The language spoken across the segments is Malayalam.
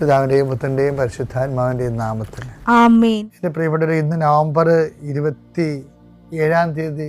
പിതാവിന്റെയും പുത്രന്റെയും പരിശുദ്ധാത്മാവിന്റെയും നാമത്തിൽ. എന്റെ പ്രിയപ്പെട്ടവർ ഇന്ന് നവംബർ ഇരുപത്തി ഏഴാം തീയതി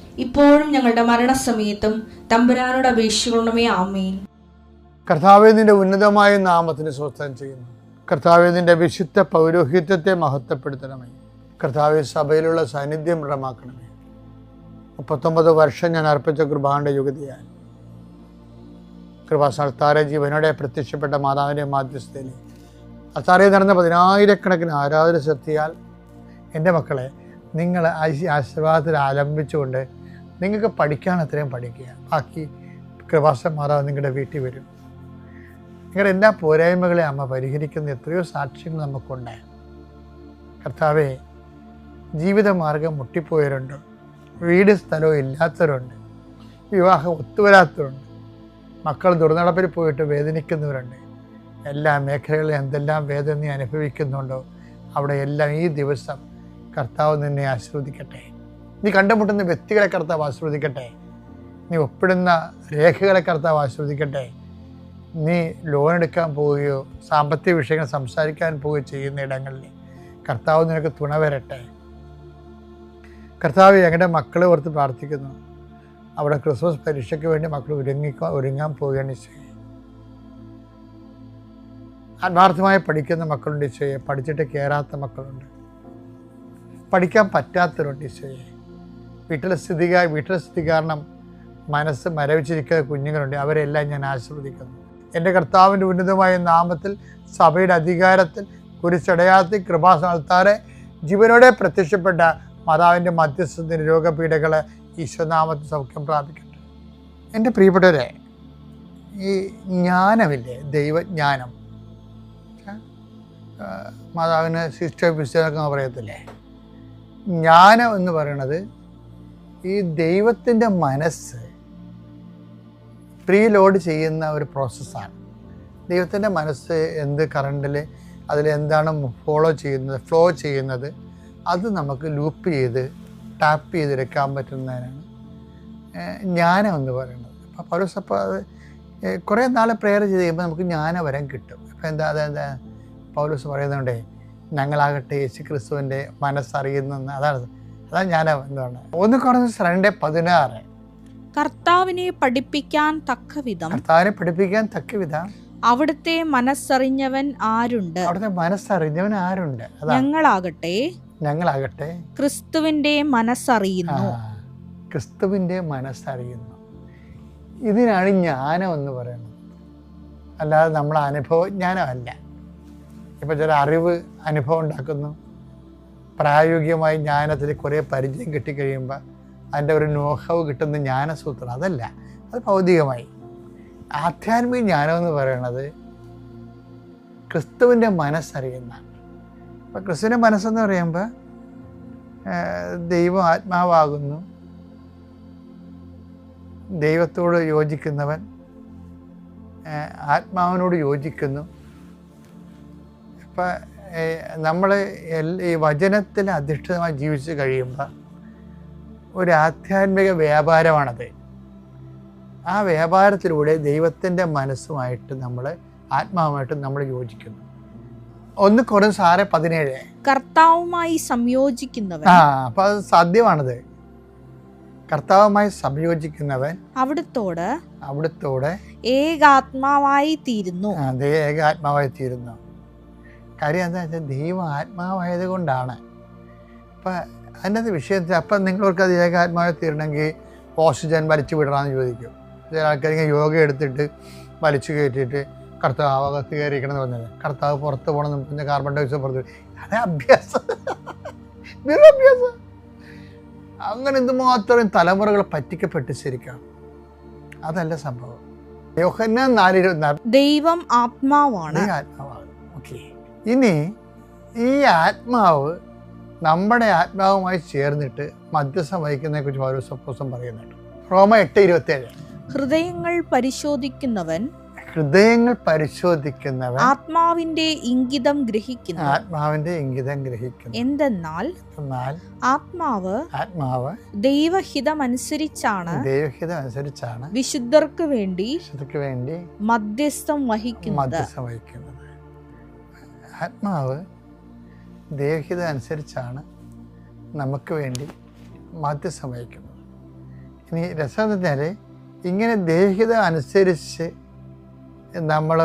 ഇപ്പോഴും ഞങ്ങളുടെ മരണസമയത്തും തമ്പുരാനോട് അപേക്ഷിക്കണമേ ആമേൻ. കർത്താവെ നിന്റെ ഉന്നതമായ നാമത്തിന് സ്വസ്ഥം ചെയ്യുന്നു. കർത്താവെ നിന്റെ വിശുദ്ധ പൗരോഹിത്യത്തെ മഹത്വപ്പെടുത്തണമേ. കർത്താവെ സഭയിലുള്ള സാന്നിധ്യം ഇടമാക്കണമേ മുപ്പത്തൊമ്പത് വർഷം ഞാൻ അർപ്പിച്ച കുർബാനയുടെ യുഗതിയാൽ. കൃപാസ്ഥാരെ ജീവനോടെ പ്രത്യക്ഷപ്പെട്ട മാതാവിന്റെ മാധ്യസ്ഥയിൽ അത്താറെ നടന്ന പതിനായിരക്കണക്കിന് ആരാധന ശക്തിയാൽ എന്റെ മക്കളെ നിങ്ങൾ ആശീർവാദത്തിൽ ആലംബിച്ചുകൊണ്ട് നിങ്ങൾക്ക് പഠിക്കാൻ അത്രയും പഠിക്കുക. ബാക്കി കൃപാസ മാറാതെ നിങ്ങളുടെ വീട്ടിൽ വരും. നിങ്ങളുടെ എല്ലാ പോരായ്മകളെ അമ്മ പരിഹരിക്കുന്ന എത്രയോ സാക്ഷ്യങ്ങൾ നമുക്കുണ്ട്. കർത്താവെ ജീവിതമാർഗം മുട്ടിപ്പോയവരുണ്ട്. വീട് സ്ഥലവും ഇല്ലാത്തവരുണ്ട്. വിവാഹം ഒത്തുവരാത്തവരുണ്ട്. മക്കൾ ദുർനടപ്പിൽ പോയിട്ട് വേദനിക്കുന്നവരുണ്ട്. എല്ലാ മേഖലകളിലും എന്തെല്ലാം വേദന അനുഭവിക്കുന്നുണ്ടോ അവിടെ എല്ലാം ഈ ദിവസം കർത്താവ് നിന്നെ ആസ്വദിക്കട്ടെ നീ കണ്ടുമുട്ടുന്ന വ്യക്തികളെ കർത്താവ് ആസ്വദിക്കട്ടെ നീ ഒപ്പിടുന്ന രേഖകളെ കർത്താവ് ആസ്വദിക്കട്ടെ നീ ലോൺ എടുക്കാൻ പോവുകയോ സാമ്പത്തിക വിഷയങ്ങൾ സംസാരിക്കാൻ പോവുകയോ ചെയ്യുന്ന ഇടങ്ങളിൽ കർത്താവ് നിനക്ക് തുണ വരട്ടെ. കർത്താവ് ഞങ്ങളുടെ മക്കളെ ഓർത്ത് പ്രാർത്ഥിക്കുന്നു. അവിടെ ക്രിസ്മസ് പരീക്ഷയ്ക്ക് വേണ്ടി മക്കൾ ഒരുങ്ങിക്കാൻ ഒരുങ്ങാൻ പോവുകയാണ് ഈശോയെ. ആത്മാർത്ഥമായി പഠിക്കുന്ന മക്കളുണ്ട് ഈശോയെ. പഠിച്ചിട്ട് കയറാത്ത മക്കളുണ്ട്. പഠിക്കാൻ പറ്റാത്തവരുണ്ട് ഈശോയെ. വീട്ടിലെ വീട്ടിലെ സ്ഥിതി കാരണം മനസ്സ് മരവിച്ചിരിക്കുന്ന കുഞ്ഞുങ്ങളുണ്ട്. അവരെല്ലാം ഞാൻ ആശീർവദിക്കുന്നു. എന്റെ കർത്താവിന്റെ ഉന്നതമായ നാമത്തിൽ സഭയുടെ അധികാരത്തിൽ കുരിശടയാത്തി കൃപാസ്ഥാനത്താറെ ജീവനോടെ പ്രത്യക്ഷപ്പെട്ട മാതാവിന്റെ മധ്യസ്ഥത്തിന് രോഗപീഠകളെ ഈശ്വനാമത്തിൽ സൗഖ്യം പ്രാപിക്കട്ടെ. എന്റെ പ്രിയപ്പെട്ടവരെ ഈ ജ്ഞാനമില്ലേ? ദൈവജ്ഞാനം. മാതാവിന് സിസ്റ്റർ പുസ്തകമൊക്കെ പറയത്തില്ലേ? ജ്ഞാനം എന്ന് പറയുന്നത് ഈ ദൈവത്തിന്റെ മനസ്സ് പ്രീ ലോഡ് ചെയ്യുന്ന ഒരു പ്രോസസ്സാണ് ദൈവത്തിന്റെ മനസ്സ് എന്ത് കറണ്ടിൽ അതിൽ എന്താണ് ഫോളോ ചെയ്യുന്നത് ഫ്ലോ ചെയ്യുന്നത് അത് നമുക്ക് ലൂപ്പ് ചെയ്ത് ടാപ്പ് ചെയ്തെടുക്കാൻ പറ്റുന്നതിനാണ് ജ്ഞാനം എന്ന് പറയുന്നത്. അപ്പോൾ പൗലോസ് അപ്പോൾ അത് കുറേ നാൾ പ്രെയർ ചെയ്ത് കഴിയുമ്പോൾ നമുക്ക് ജ്ഞാനവരം കിട്ടും. അപ്പോൾ എന്താ അതെന്താ പൗലോസ് പറയുന്നുണ്ടേ ഞങ്ങളാകട്ടെ യേശു ക്രിസ്തുവിന്റെ മനസ്സറിയുന്നെന്ന്. അതാണ് അതാണ് ഞാൻ പറയുന്നത് ഒന്ന് കുറഞ്ഞ രണ്ട് പതിനാറ്. കർത്താവിനെ പഠിപ്പിക്കാൻ തക്കവിധം. കർത്താവിനെ പഠിപ്പിക്കാൻ തക്ക വിധം അവിടുത്തെ മനസ്സറിഞ്ഞവൻ ആരുണ്ട്? അവിടുത്തെ മനസ്സറിഞ്ഞവൻ ആരുണ്ട്? ഞങ്ങളാകട്ടെ ഞങ്ങളാകട്ടെ. ക്രിസ്തുവിന്റെ മനസ്സറിയുന്നു. ക്രിസ്തുവിന്റെ മനസ്സറിയുന്നു. ഇതിനാണ് ജ്ഞാനം എന്ന് പറയുന്നത്. അല്ലാതെ നമ്മൾ അനുഭവ ജ്ഞാനമല്ല. ഇപ്പൊ ചില അറിവ് അനുഭവം ഉണ്ടാക്കുന്നു. പ്രായോഗികമായി ജ്ഞാനത്തിൽ കുറേ പരിചയം കിട്ടിക്കഴിയുമ്പോൾ അതിന്റെ ഒരു നോഹവ് കിട്ടുന്ന ജ്ഞാനസൂത്രം അതല്ല അത് ഭൗതികമായി. ആധ്യാത്മിക ജ്ഞാനം എന്ന് പറയുന്നത് ക്രിസ്തുവിന്റെ മനസ്സറിയുന്ന. അപ്പം ക്രിസ്തുവിന്റെ മനസ്സെന്ന് പറയുമ്പോൾ ദൈവം ആത്മാവാകുന്നു. ദൈവത്തോട് യോജിക്കുന്നവൻ ആത്മാവിനോട് യോജിക്കുന്നു. ഇപ്പം നമ്മൾ ഈ വചനത്തിൽ അധിഷ്ഠിതമായി ജീവിച്ച് കഴിയുമ്പോൾ ഒരു ആധ്യാത്മിക വ്യാപാരമാണത്. ആ വ്യാപാരത്തിലൂടെ ദൈവത്തിന്റെ മനസ്സുമായിട്ട് നമ്മൾ ആത്മാവുമായിട്ട് നമ്മൾ യോജിക്കുന്നു. ഒന്ന് കുറേ സാറ് പതിനേഴ്. കർത്താവുമായി സംയോജിക്കുന്നവൻ. ആ അപ്പൊ അത് സാധ്യമാണത്. കർത്താവുമായി സംയോജിക്കുന്നവൻ അവിടുത്തോട് അവിടുത്തോടെ ഏകാത്മാവായി തീരുന്നു. അതെ ഏകാത്മാവായി തീരുന്നു. കാര്യം എന്താ വെച്ചാൽ ദൈവം ആത്മാവായത് കൊണ്ടാണ്. അപ്പം അതിന്റെ വിഷയത്തിൽ അപ്പം നിങ്ങൾക്ക് അത് ഏക ആത്മാവായി തീരണമെങ്കിൽ ഓക്സിജൻ വലിച്ചു വിടണമെന്ന് ചോദിക്കും. ചില ആൾക്കാർ ഇങ്ങനെ യോഗ എടുത്തിട്ട് വലിച്ചു കയറ്റിയിട്ട് കർത്താവ് അകത്ത് കയറിയിരിക്കണം എന്ന് പറഞ്ഞത്. കർത്താവ് പുറത്ത് പോകണം പിന്നെ കാർബൺ ഡൈ ഓക്സൈഡ് പുറത്ത് അതെ അഭ്യാസം. വെറും അഭ്യാസം. അങ്ങനെ എന്തുമാത്രം തലമുറകൾ പറ്റിക്കപ്പെട്ട് ശരിക്കാണ്. അതല്ല സംഭവം. ദൈവം ആത്മാവാണ്. ആത്മാവാണ്. ഇനി ഈ ആത്മാവ് നമ്മുടെ ആത്മാവുമായി ചേർന്നിട്ട് മധ്യസ്ഥം വഹിക്കുന്നതിനെ കുറിച്ച് ഓരോ സപ്പോസം പറയുന്നുണ്ട്. റോമ എട്ട് ഇരുപത്തേഴ്. ഹൃദയങ്ങൾ പരിശോധിക്കുന്നവൻ ഹൃദയങ്ങൾ പരിശോധിക്കുന്നവൻ ആത്മാവിന്റെ ഇംഗിതം ഗ്രഹിക്കുന്നു. ആത്മാവിന്റെ ഇംഗിതം ഗ്രഹിക്കുന്നു. എന്തെന്നാൽ ആത്മാവ് ആത്മാവ് ദൈവഹിതം ദൈവഹിതമനുസരിച്ചാണ് ദൈവഹിതം അനുസരിച്ചാണ് വിശുദ്ധർക്ക് വേണ്ടി വിശുദ്ധർക്ക് വേണ്ടി മധ്യസ്ഥം വഹിക്കുന്നത്. മധ്യസ്ഥം വഹിക്കുന്നത്. ആത്മാവ് ദേഹിത അനുസരിച്ചാണ് നമുക്ക് വേണ്ടി മധ്യസ്ഥം വഹിക്കുന്നത് ഇനി രസം എന്ന് പറഞ്ഞാൽ ഇങ്ങനെ ദേഹിത അനുസരിച്ച് നമ്മൾ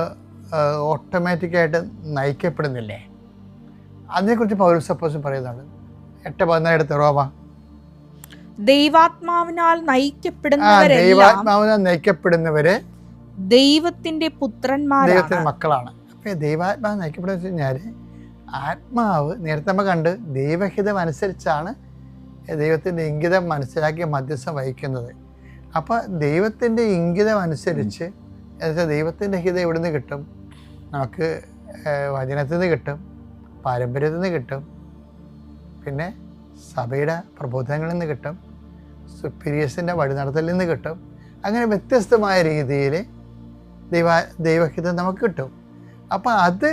ഓട്ടോമാറ്റിക്കായിട്ട് നയിക്കപ്പെടുന്നില്ലേ? അതിനെക്കുറിച്ച് പൗരസപ്പോസും പറയുന്നുണ്ട്. എട്ട് പതിനാലെടുത്ത് റോമ. ദൈവാത്മാവിനാൽ നയിക്കപ്പെടുന്നവരെ ദൈവാത്മാവിനാൽ ദൈവാത്മാവിനെ നയിക്കപ്പെടുന്നവരെ ദൈവത്തിന്റെ പുത്രന്മാരാണ്. ദൈവത്തിന്റെ മക്കളാണ്. ഈ ദൈവാത്മാവ് നയിക്കപ്പെടുന്ന വെച്ച് കഴിഞ്ഞാൽ ആത്മാവ് നേരത്തെ നമ്മൾ കണ്ട് ദൈവഹിതം അനുസരിച്ചാണ് ദൈവത്തിന്റെ ഇംഗിതം മനസ്സിലാക്കി മധ്യസ്ഥം വഹിക്കുന്നത്. അപ്പോൾ ദൈവത്തിന്റെ ഇംഗിതം അനുസരിച്ച് എന്നുവെച്ചാൽ ദൈവത്തിന്റെ ഹിതം എവിടെ നിന്ന് കിട്ടും? നമുക്ക് വചനത്തിൽ നിന്ന് കിട്ടും പാരമ്പര്യത്തിൽ നിന്ന് കിട്ടും പിന്നെ സഭയുടെ പ്രബോധനങ്ങളിൽ നിന്ന് കിട്ടും സുപ്പീരിയേഴ്സിന്റെ വഴിനടത്തലിൽ നിന്ന് കിട്ടും. അങ്ങനെ വ്യത്യസ്തമായ രീതിയിൽ ദൈവ ദൈവഹിതം നമുക്ക് കിട്ടും. അപ്പം അത്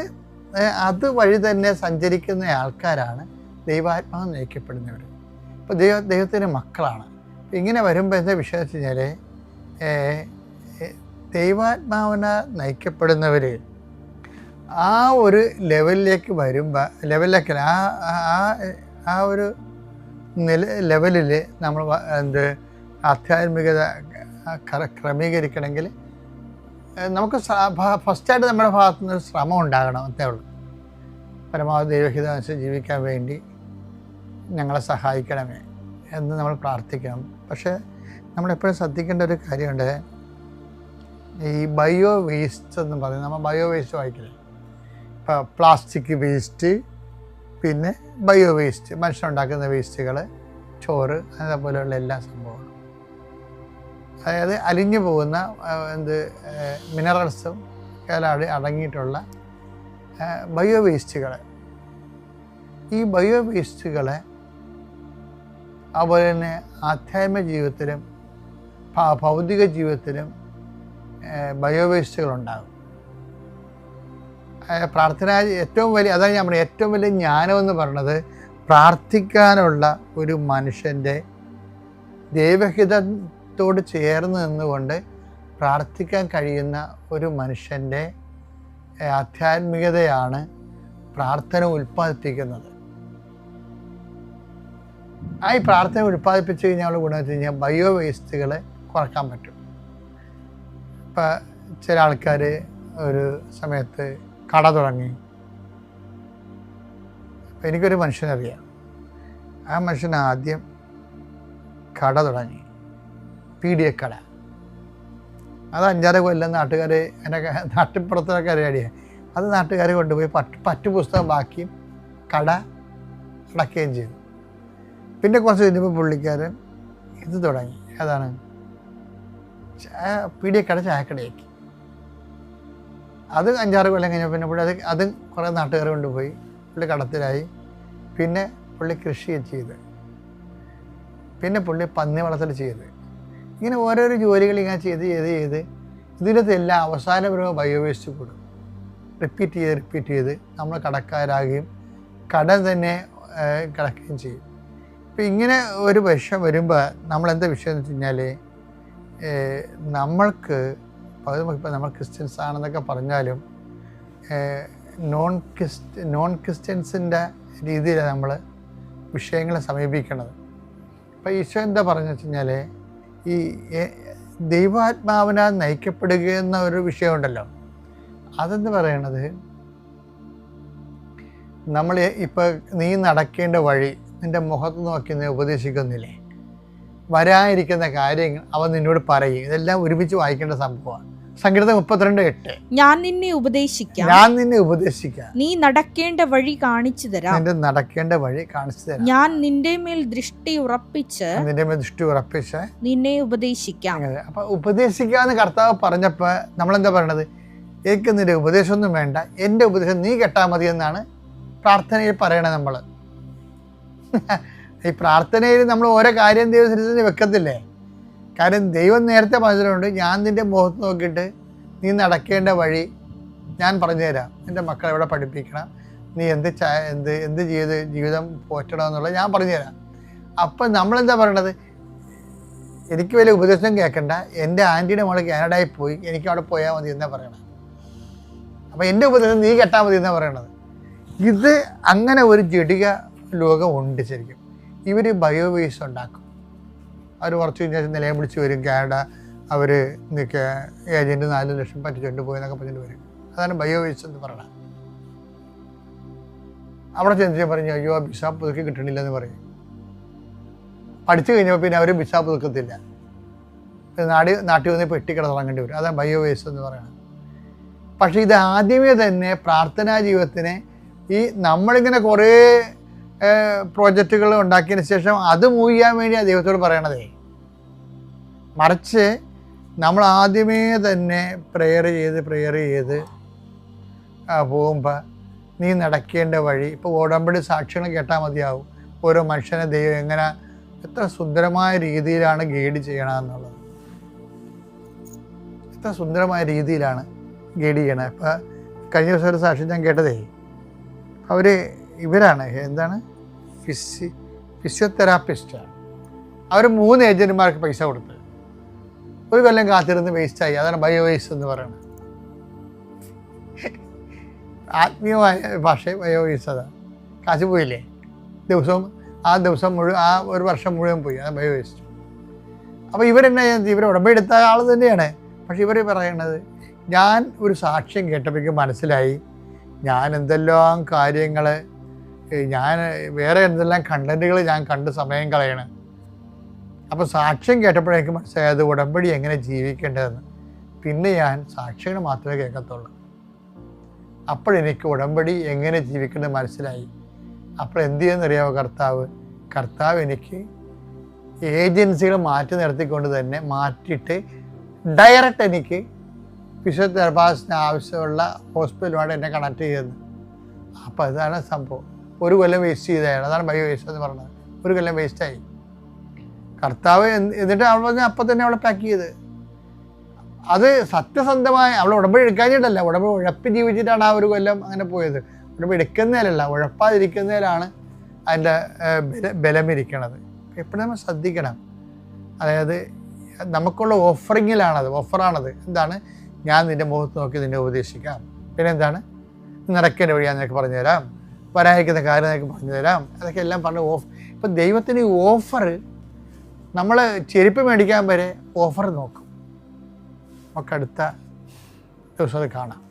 അത് വഴി തന്നെ സഞ്ചരിക്കുന്ന ആൾക്കാരാണ് ദൈവാത്മാവ് നയിക്കപ്പെടുന്നവർ ഇപ്പോൾ ദൈവ ദൈവത്തിന്റെ മക്കളാണ്. ഇങ്ങനെ വരുമ്പോൾ എന്താ വിഷയം ദൈവാത്മാവിന നയിക്കപ്പെടുന്നവർ ആ ഒരു ലെവലിലേക്ക് വരുമ്പോൾ ലെവലിലേക്ക് ആ ആ- ആ ഒരു നില ലെവലിൽ നമ്മൾ എന്ത് ആധ്യാത്മികത ക്രമീകരിക്കണമെങ്കിൽ നമുക്ക് ഫസ്റ്റായിട്ട് നമ്മുടെ ഭാഗത്തു നിന്ന് ഒരു ശ്രമം ഉണ്ടാകണം എന്നേ ഉള്ളൂ. പരമാവധി ദൈവഹിതം അനുസരിച്ച് ജീവിക്കാൻ വേണ്ടി ഞങ്ങളെ സഹായിക്കണമേ എന്ന് നമ്മൾ പ്രാർത്ഥിക്കണം. പക്ഷേ നമ്മളെപ്പോഴും ശ്രദ്ധിക്കേണ്ട ഒരു കാര്യമുണ്ട്. ഈ ബയോ വേസ്റ്റ് എന്ന് പറയുന്നത് നമ്മൾ ബയോ വേസ്റ്റ് വായിക്കില്ലേ? ഇപ്പോൾ പ്ലാസ്റ്റിക് വേസ്റ്റ് പിന്നെ ബയോ വേസ്റ്റ് മനുഷ്യനുണ്ടാക്കുന്ന വേസ്റ്റുകൾ ചോറ് അതേപോലെയുള്ള എല്ലാ സംഭവങ്ങളും. അതായത് അലിഞ്ഞു പോകുന്ന എന്ത് മിനറൽസും ഒക്കെ അടങ്ങിയിട്ടുള്ള ബയോ വേസ്റ്റുകൾ ഈ ബയോ വേസ്റ്റുകളെ അതുപോലെ തന്നെ ആധ്യാത്മിക ജീവിതത്തിലും ഭൗതിക ജീവിതത്തിലും ബയോ വേസ്റ്റുകളുണ്ടാകും പ്രാർത്ഥന ഏറ്റവും വലിയ അതായത് നമ്മുടെ ഏറ്റവും വലിയ ജ്ഞാനം എന്ന് പറയുന്നത് പ്രാർത്ഥിക്കാനുള്ള ഒരു മനുഷ്യന്റെ ദൈവഹിതത്തോട് ചേർന്ന് നിന്നുകൊണ്ട് പ്രാർത്ഥിക്കാൻ കഴിയുന്ന ഒരു മനുഷ്യന്റെ ആധ്യാത്മികതയാണ് പ്രാർത്ഥന ഉൽപ്പാദിപ്പിക്കുന്നത്. ആ ഈ പ്രാർത്ഥന ഉൽപ്പാദിപ്പിച്ച് കഴിഞ്ഞാൽ ഗുണം വെച്ച് കഴിഞ്ഞാൽ ബയോ വേസ്റ്റുകൾ കുറയ്ക്കാൻ പറ്റും. ഇപ്പം ചില ആൾക്കാർ ഒരു സമയത്ത് കട തുടങ്ങി. എനിക്കൊരു മനുഷ്യനറിയാം. ആ മനുഷ്യൻ ആദ്യം കട തുടങ്ങി. പീഡിയക്കട അത് അഞ്ചാറ് കൊല്ലം നാട്ടുകാർ എന്റെ നാട്ടിപ്പുറത്തെ കരയാടിയെ. അത് നാട്ടുകാർ കൊണ്ടുപോയി പറ്റ് പറ്റു പുസ്തകം ബാക്കിയും കട അടക്കുകയും ചെയ്തു. പിന്നെ കുറച്ച് കഴിഞ്ഞപ്പോൾ പുള്ളിക്കാരൻ ഇത് തുടങ്ങി. അതാണ് കട ചായക്കടയാക്കി. അത് അഞ്ചാറ് കൊല്ലം കഴിഞ്ഞപ്പോൾ പിന്നെ പുള്ളി അത് അത് കുറേ നാട്ടുകാർ കൊണ്ടുപോയി പുള്ളി കടത്തിലായി. പിന്നെ പുള്ളി കൃഷി ചെയ്ത്. പിന്നെ പുള്ളി പന്നി വളർത്തൽ ചെയ്ത്. ഇങ്ങനെ ഓരോരോ ജോലികൾ ഇങ്ങനെ ചെയ്ത് ചെയ്ത് ചെയ്ത് ഇതിന്റെ എല്ലാം അവസാനപരമായി ബയോവേസ്റ്റ് കൂടും. റിപ്പീറ്റ് ചെയ്ത് റിപ്പീറ്റ് ചെയ്ത് നമ്മൾ കടക്കാരാകുകയും കട തന്നെ കിടക്കുകയും ചെയ്യും. ഇപ്പം ഇങ്ങനെ ഒരു വിഷം വരുമ്പോൾ നമ്മളെന്താ വിഷയം എന്ന് വെച്ച് കഴിഞ്ഞാൽ നമ്മൾക്ക് ഇപ്പം നമ്മൾ ക്രിസ്ത്യൻസ് ആണെന്നൊക്കെ പറഞ്ഞാലും നോൺ ക്രിസ്റ്റ് നോൺ ക്രിസ്ത്യൻസിന്റെ രീതിയിലാണ് നമ്മൾ വിഷയങ്ങളെ സമീപിക്കുന്നത് അപ്പോൾ ഈശോ എന്താ പറഞ്ഞു വെച്ച് കഴിഞ്ഞാൽ ഈ ദൈവാത്മാവിനാൽ നയിക്കപ്പെടുക എന്ന ഒരു വിഷയമുണ്ടല്ലോ. അതെന്ന് പറയണത്? നമ്മൾ ഇപ്പോൾ നീ നടക്കേണ്ട വഴി നിന്റെ മുഖത്ത് നോക്കി നീ ഉപദേശിക്കുന്നില്ലേ? വരാനിരിക്കുന്ന കാര്യങ്ങൾ അവൻ നിന്നോട് പറയും. ഇതെല്ലാം ഒരുമിച്ച് വായിക്കേണ്ട സംഭവമാണ്. സംഗീതം മുപ്പത്തിരണ്ട് എട്ട്. ഞാൻ നിന്നെ ഉപദേശിക്കാം. ഞാൻ നിന്നെ ഉപദേശിക്കാം. നീ നടക്കേണ്ട വഴി കാണിച്ചു തരാം. നിന്റെ നടക്കേണ്ട വഴി കാണിച്ചു തരാം. ഞാൻ നിന്റെ മേൽ ദൃഷ്ടി ഉറപ്പിച്ച് നിന്റെ മേൽ ദൃഷ്ടി ഉറപ്പിച്ച് നിന്നെ ഉപദേശിക്കാം. അപ്പൊ ഉപദേശിക്കാന്ന് കർത്താവ് പറഞ്ഞപ്പോ നമ്മളെന്താ പറയണത്? എനിക്ക് നിന്റെ ഉപദേശമൊന്നും വേണ്ട. എന്റെ ഉപദേശം നീ കേട്ടാൽ മതി എന്നാണ് പ്രാർത്ഥനയിൽ പറയണത് നമ്മൾ ഈ പ്രാർത്ഥനയിൽ നമ്മൾ ഓരോ കാര്യം ദൈവത്തിന് വെക്കത്തില്ലേ? കാര്യം ദൈവം നേരത്തെ പറഞ്ഞിട്ടുണ്ട് ഞാൻ നിന്റെ മുഖത്ത് നോക്കിയിട്ട് നീ നടക്കേണ്ട വഴി ഞാൻ പറഞ്ഞുതരാം. എന്റെ മക്കളെ എവിടെ പഠിപ്പിക്കണം. നീ എന്ത് എന്ത് എന്ത് ചെയ്ത് ജീവിതം പോറ്റണം എന്നുള്ളത് ഞാൻ പറഞ്ഞുതരാം. അപ്പം നമ്മളെന്താ പറയണത്? എനിക്ക് വലിയ ഉപദേശം കേൾക്കണ്ട. എന്റെ ആന്റിയുടെ മോൾ കാനഡയിൽ പോയി. എനിക്ക് അവിടെ പോയാൽ മതി എന്നാ പറയണത്. അപ്പം എന്റെ ഉപദേശം നീ കെട്ടാൽ മതി എന്നാ പറയണത്. ഇത് അങ്ങനെ ഒരു ജടിക ലോകമുണ്ട് ശരിക്കും. ഇവർ ബയോവേസ് ഉണ്ടാക്കും. അവർ കുറച്ച് ശേഷം നിലയം പിടിച്ച് വരും. കാനഡ അവർ നിൽക്കുക ഏജന്റ് നാല് ലക്ഷം പറ്റിച്ചുകൊണ്ട് പോയെന്നൊക്കെ പറഞ്ഞിട്ട് വരും. അതാണ് ബയോ ബയോവേസ് എന്ന് പറയണത്. അവിടെ ചെന്ന് പറഞ്ഞു അയ്യോ വിസ പുതുക്കി കിട്ടണില്ല എന്ന് പറയും. പഠിച്ചു കഴിഞ്ഞപ്പോൾ പിന്നെ അവർ വിസ പുതുക്കത്തില്ല. നാട് നാടി നാട്ടിൽ വന്ന് പെട്ടിക്കട തുടങ്ങേണ്ടി വരും. അതാണ് ബയോ വേസ് എന്ന് പറയുന്നത് പക്ഷേ ഇത് ആദ്യമേ തന്നെ പ്രാർത്ഥനാ ജീവിതത്തിനെ ഈ നമ്മളിങ്ങനെ കുറേ പ്രോജക്റ്റുകൾ ഉണ്ടാക്കിയതിന് ശേഷം അത് മൂവ് ചെയ്യാൻ വേണ്ടിയാണ് ദൈവത്തോട് പറയണതേ. മറിച്ച് നമ്മൾ ആദ്യമേ തന്നെ പ്രെയർ ചെയ്ത് പ്രെയർ ചെയ്ത് പോകുമ്പോൾ നീ നടക്കേണ്ട വഴി ഇപ്പോൾ ഓടമ്പടി സാക്ഷികൾ കേട്ടാൽ മതിയാവും. ഓരോ മനുഷ്യനെ ദൈവം എങ്ങനെ എത്ര സുന്ദരമായ രീതിയിലാണ് ഗൈഡ് ചെയ്യണമെന്നുള്ളത് എത്ര സുന്ദരമായ രീതിയിലാണ് ഗൈഡ് ചെയ്യണത് ഇപ്പം കഴിഞ്ഞ ദിവസം ഒരു സാക്ഷി ഞാൻ കേട്ടതേ. അവർ ഇവരാണ് എന്താണ്? ഫിസി ഫിസിയോതെറാപ്പിസ്റ്റാണ് അവർ മൂന്ന് ഏജന്റുമാർക്ക് പൈസ കൊടുത്ത് ഒരു കൊല്ലം കാത്തിരുന്ന് വേസ്റ്റായി അതാണ് ബയോ വേസ്റ്റ് എന്ന് പറയുന്നത്. ആത്മീയമായ ഭാഷ ബയോ വേസ്റ്റ് അതാ. കാശ് പോയില്ലേ? ദിവസവും ആ ദിവസം മുഴുവൻ ആ ഒരു വർഷം മുഴുവൻ പോയി. അത് ബയോ വേസ്റ്റ് അപ്പോൾ ഇവരെന്നെ ഇവർ ഉടമ്പെടുത്ത ആൾ തന്നെയാണ്. പക്ഷെ ഇവർ പറയണത് ഞാൻ ഒരു സാക്ഷ്യം കേട്ടപ്പോഴേക്കും മനസ്സിലായി ഞാൻ എന്തെല്ലാം കാര്യങ്ങൾ ഞാൻ വേറെ എന്തെല്ലാം കണ്ടന്റുകൾ ഞാൻ കണ്ട് സമയം കളയണം. അപ്പോൾ സാക്ഷ്യം കേട്ടപ്പോഴേക്കും മനസ്സിലായത് ഉടമ്പടി എങ്ങനെ ജീവിക്കേണ്ടതെന്ന്. പിന്നെ ഞാൻ സാക്ഷികൾ മാത്രമേ കേൾക്കത്തുള്ളൂ. അപ്പോഴെനിക്ക് ഉടമ്പടി എങ്ങനെ ജീവിക്കേണ്ടത് മനസ്സിലായി. അപ്പോൾ എന്ത് ചെയ്യുന്നറിയാമോ കർത്താവ്? കർത്താവ് എനിക്ക് ഏജൻസികൾ മാറ്റി നിർത്തിക്കൊണ്ട് തന്നെ മാറ്റിയിട്ട് ഡയറക്റ്റ് എനിക്ക് ഫിസിയോതെറാപ്പിസ്റ്റിന് ആവശ്യമുള്ള ഹോസ്പിറ്റലുമായിട്ട് എന്നെ കണക്ട് ചെയ്തത് അപ്പോൾ അതാണ് സംഭവം. ഒരു കൊല്ലം വേസ്റ്റ് ചെയ്തതാണ്. അതാണ് ബയോ വേസ്റ്റ് എന്ന് പറഞ്ഞത്. ഒരു കൊല്ലം വേസ്റ്റായി കർത്താവ് എന്നിട്ട് അവൾ പറഞ്ഞ അപ്പം തന്നെ അവളെ പാക്ക് ചെയ്ത്. അത് സത്യസന്ധമായ അവൾ ഉടമ്പടി എടുക്കാഞ്ഞിട്ടല്ല ഉടമ്പടി ഉഴപ്പി ജീവിച്ചിട്ടാണ് ആ ഒരു കൊല്ലം അങ്ങനെ പോയത്. ഉടമ്പടി എടുക്കുന്നതിലല്ല ഉഴപ്പാതിരിക്കുന്നതിലാണ് അതിന്റെ ബല ബലമിരിക്കണത്. എപ്പോഴും നമ്മൾ ശ്രദ്ധിക്കണം. അതായത് നമുക്കുള്ള ഓഫറിങ്ങിലാണത് ഓഫറാണത്. എന്താണ്? ഞാൻ നിന്റെ മുഖത്ത് നോക്കി നിന്നെ ഉപദേശിക്കാം. പിന്നെ എന്താണ് നിറയ്ക്കേണ്ട വഴി ഞാൻ നിനക്ക് പറഞ്ഞുതരാം. തരാം വരാനിരിക്കുന്ന കാര്യം നിനക്ക് പറഞ്ഞുതരാം. അതൊക്കെ എല്ലാം പറഞ്ഞ് ഓഫ് ഇപ്പം ദൈവത്തിന് ഓഫർ നമ്മൾ ചെരുപ്പ് മേടിക്കാൻ വരെ ഓഫർ നോക്കും. നമുക്കടുത്ത ദിവസം അത് കാണാം.